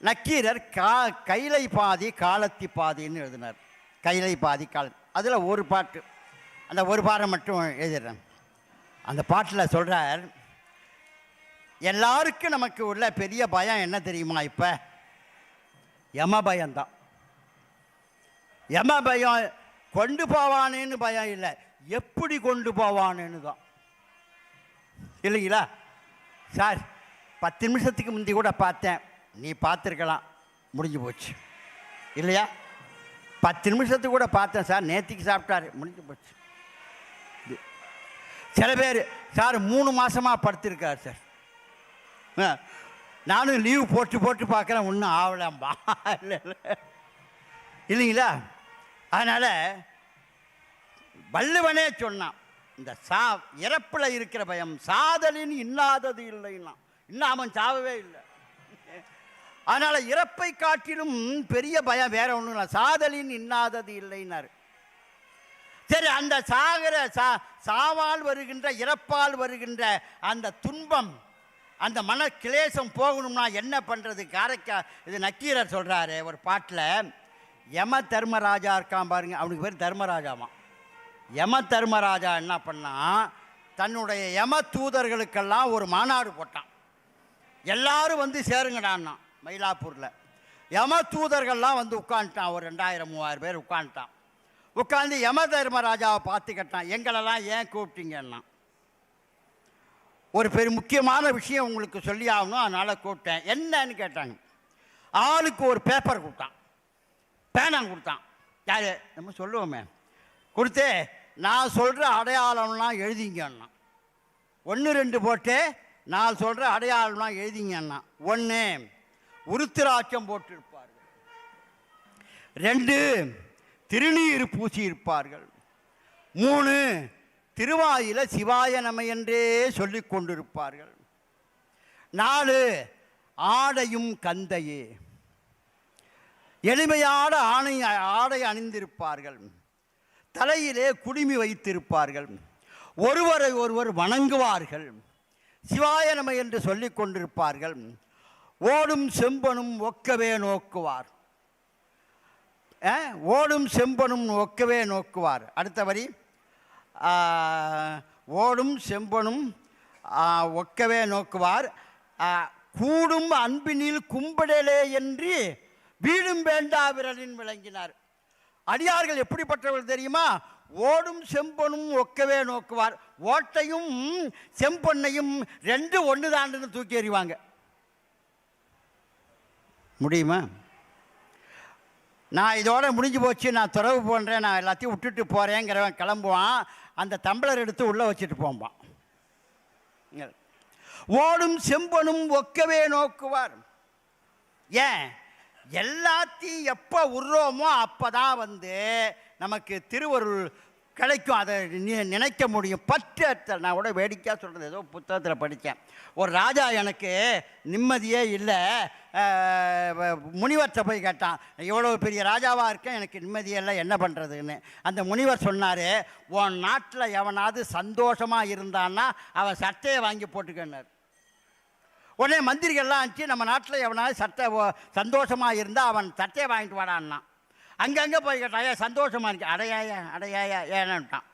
நக்கீரர் கா கைலை பாதி காலத்தி பாதின்னு எழுதினார். கைலை பாதி கால அதில் ஒரு பாட்டு. அந்த ஒரு பாடம் மட்டும் எழுதிடுறேன். அந்த பாட்டில் சொல்கிறார் எல்லாருக்கும் நமக்கு உள்ள பெரிய பயம் என்ன தெரியுமா இப்போ? யம பயம்தான். யம பயம் கொண்டு போவானேன்னு பயம் இல்லை. எப்படி கொண்டு போவானேன்னு தான். இல்லைங்களா? சார் பத்து நிமிஷத்துக்கு முந்தி கூட பார்த்தேன். நீ பார்த்துருக்கலாம். முடிஞ்சு போச்சு. இல்லையா? பத்து நிமிஷத்துக்கு கூட பார்த்தேன் சார். நேத்திக்கு சாப்பிட்டாரு. முடிஞ்சு போச்சு. சில பேர் சார் மூணு மாதமாக படுத்திருக்கார் சார். ஆ, நானும் லீவ் போட்டு போட்டு பார்க்குறேன். ஒன்றும் ஆகலாம்பா இல்லை இல்லை. இல்லைங்களா? அதனால் வள்ளுவனே சொன்னான் இந்த சா இறப்பில் இருக்கிற பயம் சாதலின் இன்னாதது இல்லைன்னா இன்னும் அவன் சாவவே இல்லை. அதனால் இறப்பை காட்டிலும் பெரிய பயம் வேற ஒன்றும் இல்லை. சாதலின் இன்னாதது இல்லைன்னாரு. சரி அந்த சாகிற சா சாவால் வருகின்ற இறப்பால் வருகின்ற அந்த துன்பம் அந்த மன கிளேசம் போகணும்னா என்ன பண்ணுறது காரைக்கா இது நக்கீரர் சொல்கிறாரு ஒரு பாட்டில் யம தர்மராஜா இருக்கான் பாருங்க. அவனுக்கு பேர் தர்மராஜாமா. யம தர்மராஜா என்ன பண்ணான் தன்னுடைய யம தூதர்களுக்கெல்லாம் ஒரு மாநாடு போட்டான். எல்லாரும் வந்து சேருங்கடான்னா மயிலாப்பூரில். யம தூதர்கள்லாம் வந்து உட்காந்துட்டான் ஒரு ரெண்டாயிரம் மூவாயிரம் பேர் உட்காந்துட்டான் உட்காந்து யம தர்மராஜாவை பார்த்து கேட்டான் எங்களெல்லாம் ஏன் கூப்பிட்டீங்கன்னா? ஒரு பெரிய முக்கியமான விஷயம் உங்களுக்கு சொல்லி ஆகணும் அதனால் கூப்பிட்டேன். என்னன்னு கேட்டாங்க. ஆளுக்கு ஒரு பேப்பர் கொடுத்தான். பேனா கொடுத்தான். யார்? நம்ம சொல்லுவோமே. கொடுத்து நான் சொல்கிற அடையாளம்லாம் எழுதிங்கன்னா ஒன்று ரெண்டு போட்டு நான் சொல்கிற அடையாளம்லாம் எழுதிங்கன்னா ஒன்று உருத்திராட்சம் போட்டிருப்பார்கள். ரெண்டு திருநீர் பூசியிருப்பார்கள். மூணு திருவாயில சிவாய நம என்றே சொல்லிக் கொண்டிருப்பார்கள். நாலு ஆடையும் கந்தையே. எளிமையான ஆணை ஆடை அணிந்திருப்பார்கள். தலையிலே குடுமி வைத்திருப்பார்கள். ஒருவரை ஒருவர் வணங்குவார்கள். சிவாய நம என்று சொல்லிக் கொண்டிருப்பார்கள். ஓடும் செம்பனும் ஒக்கவே நோக்குவார். ஓடும் செம்பனும் ஒக்கவே நோக்குவார். அடுத்த வரி. ஓடும் செம்பனும் ஒக்கவே நோக்குவார். கூடும் அன்பினில் கும்படலே என்று வீடும் வேண்டா விரலின் விளங்கினார். அடியார்கள் எப்படிப்பட்டவர்கள் தெரியுமா? ஓடும் செம்பொனும் ஒக்கவே நோக்குவார். ஓட்டையும் செம்பொன்னையும் ரெண்டு ஒன்று தாண்டுன்னு தூக்கி எறிவாங்க. முடியுமா? நான் இதோட முடிஞ்சு போச்சு நான் துறவு போன்றேன் நான் எல்லாத்தையும் விட்டுட்டு போகிறேங்கிறவன் கிளம்புவான் அந்த தம்பளர் எடுத்து உள்ளே வச்சுட்டு போம்பான். ஓடும் செம்பனும் ஒக்கவே நோக்குவார். ஏன்? எல்லாத்தையும் எப்போ உருவோமோ அப்போ தான் வந்து நமக்கு திருவருள் கிடைக்கும். அதை நி- நினைக்க முடியும். பற்று அற்றல் நான் கூட வேடிக்கையாக சொல்கிறது ஏதோ புத்தகத்தில் படித்தேன் ஒரு ராஜா எனக்கு நிம்மதியே இல்லை. முனிவர்கிட்ட போய் கேட்டான். எவ்வளோ பெரிய ராஜாவாக இருக்கேன் எனக்கு நிம்மதியே இல்லை. என்ன பண்ணுறதுன்னு அந்த முனிவர் சொன்னார் உன் நாட்டில் எவனாவது சந்தோஷமாக இருந்தான்னா அவன் சட்டையை வாங்கி போட்டுக்கன்னார். உடனே மந்திரிகள்லாம் ஆச்சு நம்ம நாட்டில் எவனாவது சட்டை சந்தோஷமாக இருந்தால் அவன் சட்டையை வாங்கிட்டு வாடான்னா அங்கங்கே போய் கேட்டான் ஏன் சந்தோஷமாக இருக்கு. அடையாயா அடையாயா ஏன்னுட்டான்.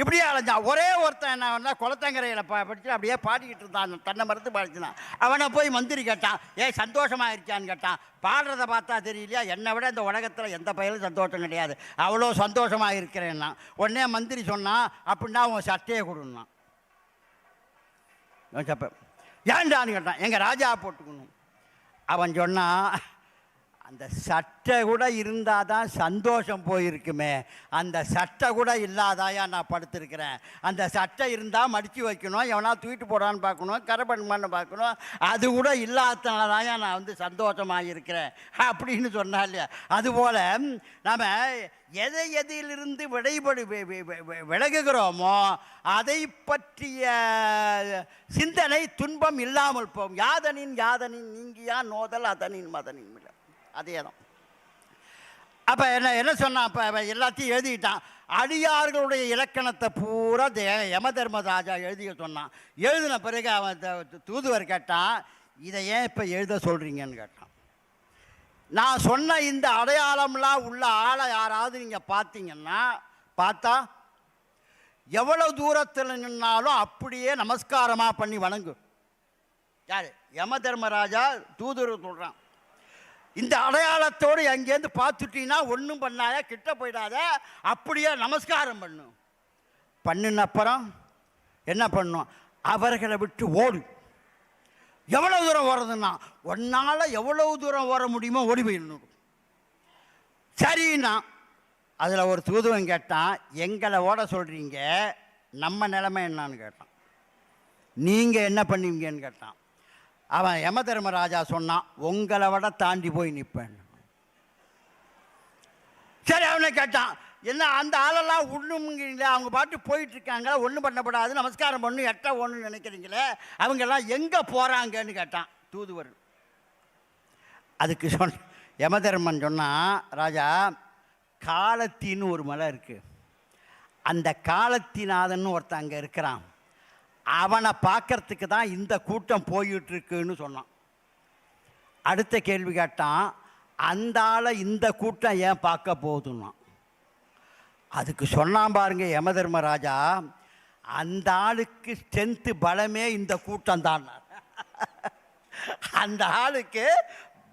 இப்படியே அலைஞ்சான். ஒரே ஒருத்தன் என்ன பண்ணா குளத்தங்கரையில் ப படிச்சு அப்படியே பாடிக்கிட்டு இருந்தான். தன்னை மறுத்து பாடிச்சுனான் அவனை போய் மந்திரி கேட்டான். ஏன் சந்தோஷமா இருக்கான்னு கேட்டான். பாடுறத பார்த்தா தெரியலையா? என்னை விட இந்த உலகத்தில் எந்த பயிலும் சந்தோஷம் கிடையாது. அவ்வளோ சந்தோஷமாக இருக்கிறேன்னா உடனே மந்திரி சொன்னான் அப்படின்னா உன் சட்டையை கொடுன்னான். ஏன்டான்னு கேட்டான். எங்கள் ராஜா போட்டுக்கணும். அவன் சொன்னான் அந்த சட்டை கூட இருந்தால் தான் சந்தோஷம் போயிருக்குமே. அந்த சட்டை கூட இல்லாதாயா நான் படுத்திருக்கிறேன். அந்த சட்டை இருந்தால் மடித்து வைக்கணும் எவனா தூக்கிட்டு போடான்னு பார்க்கணும் கரை பார்க்கணும் அது கூட இல்லாதனால நான் வந்து சந்தோஷமாக இருக்கிறேன் அப்படின்னு சொன்னா இல்லையா? அதுபோல் நாம் எதை எதிலிருந்து விடைபடு விலகுகிறோமோ அதை பற்றிய சிந்தனை துன்பம் இல்லாமல் போகும். யாதனின் யாதனின் நீங்கியா நோதல் அதனின் மதனின் மிள அதே தான் அப்போ என்ன என்ன சொன்னான்? அப்போ அவன் எல்லாத்தையும் எழுதிக்கிட்டான். அடியார்களுடைய இலக்கணத்தை பூரா தே யம தர்மராஜா எழுதிக்க சொன்னான். எழுதின பிறகு அவன் த- தூதுவர் கேட்டான் இதை ஏன் இப்போ எழுத சொல்கிறீங்கன்னு கேட்டான். நான் சொன்ன இந்த அடையாளம்லாம் உள்ள ஆளை யாராவது நீங்கள் பார்த்தீங்கன்னா பார்த்தா எவ்வளோ தூரத்தில் நின்னாலும் அப்படியே நமஸ்காரமாக பண்ணி வணங்கு யார்? யம தர்மராஜா தூதுவர் சொல்கிறான் இந்த அடையாளத்தோடு எங்கேருந்து பார்த்துட்டீங்கன்னா ஒன்றும் பண்ணாத கிட்ட போயிடாத அப்படியே நமஸ்காரம் பண்ணும் பண்ணின அப்புறம் என்ன பண்ணும்? அவர்களை விட்டு ஓடு. எவ்வளவு தூரம் ஓடுறதுன்னா ஒன்னால் எவ்வளவு தூரம் ஓட முடியுமோ ஓடி போயிடணும் சரிண்ணா அதில் ஒரு தூதுவன் கேட்டான் எங்களை ஓட சொல்கிறீங்க நம்ம நிலைமை என்னான்னு கேட்டான். நீங்கள் என்ன பண்ணுவீங்கன்னு கேட்டான். அவன் யம தர்மராஜா சொன்னான் உங்களை விட தாண்டி போய் நிற்பேன் சரி அவனை கேட்டான் என்ன அந்த ஆளெல்லாம் ஒன்றுங்கிறீங்களே அவங்க பாட்டு போயிட்டுருக்காங்க ஒன்றும் பண்ணப்படாது. நமஸ்காரம் பண்ணு எட்ட ஒன்று நினைக்கிறீங்களே? அவங்கெல்லாம் எங்கே போகிறாங்கன்னு கேட்டான் தூதுவர். அதுக்கு சொன்ன யமதர்மன் சொன்னான் ராஜா காலத்தின்னு ஒரு மலை இருக்குது அந்த காலத்திநாதன் ஒருத்தன் அங்கே இருக்கிறான். அவனை பார்க்கறதுக்கு தான் இந்த கூட்டம் போயிட்டு இருக்குன்னு சொன்னான். அடுத்த கேள்வி கேட்டான் அந்த ஆளை இந்த கூட்டம் ஏன் பார்க்க போகுதுன்னா அதுக்கு சொன்னான் பாருங்க யமதர்மராஜா அந்த ஆளுக்கு ஸ்ட்ரென்த்து பலமே இந்த கூட்டம் தான். அந்த ஆளுக்கு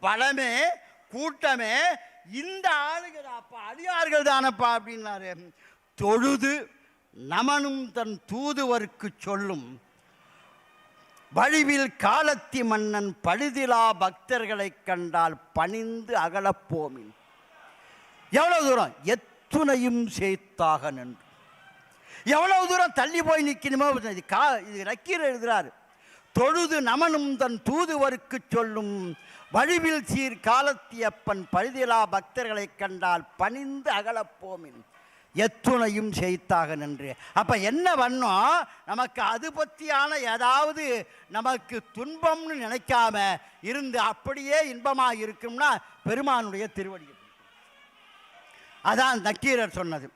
பலமே கூட்டமே இந்த ஆளுகள் அப்பா அடியார்கள் தானப்பா அப்படின்னாரு. தொழுது நமனும் தன் தூதுவர்க்கு சொல்லும் வழிவில் காலத்தி மன்னன் பழுதிலா பக்தர்களைக் கண்டால் பணிந்து அகலப்போமின் எவ்வளவு தூரம்? எத்துணையும் சேர்த்தாக நின்று. எவ்வளவு தூரம் தள்ளி போய் நிற்கணுமோ இது கா இது ரக்கீர் எழுதுகிறார் தொழுது நமனும் தன் தூதுவருக்கு சொல்லும் வழிவில் சீர் காலத்தியப்பன் பழுதிலா பக்தர்களைக் கண்டால் பணிந்து அகலப்போமின் எத்துணையும் செய்தாக நின்று. அப்போ என்ன பண்ணோம்? நமக்கு அது பற்றியான ஏதாவது நமக்கு துன்பம்னு நினைக்காம இருந்து அப்படியே இன்பமாக இருக்கும்னா பெருமானுடைய திருவடி அதான் நக்கீரர் சொன்னது.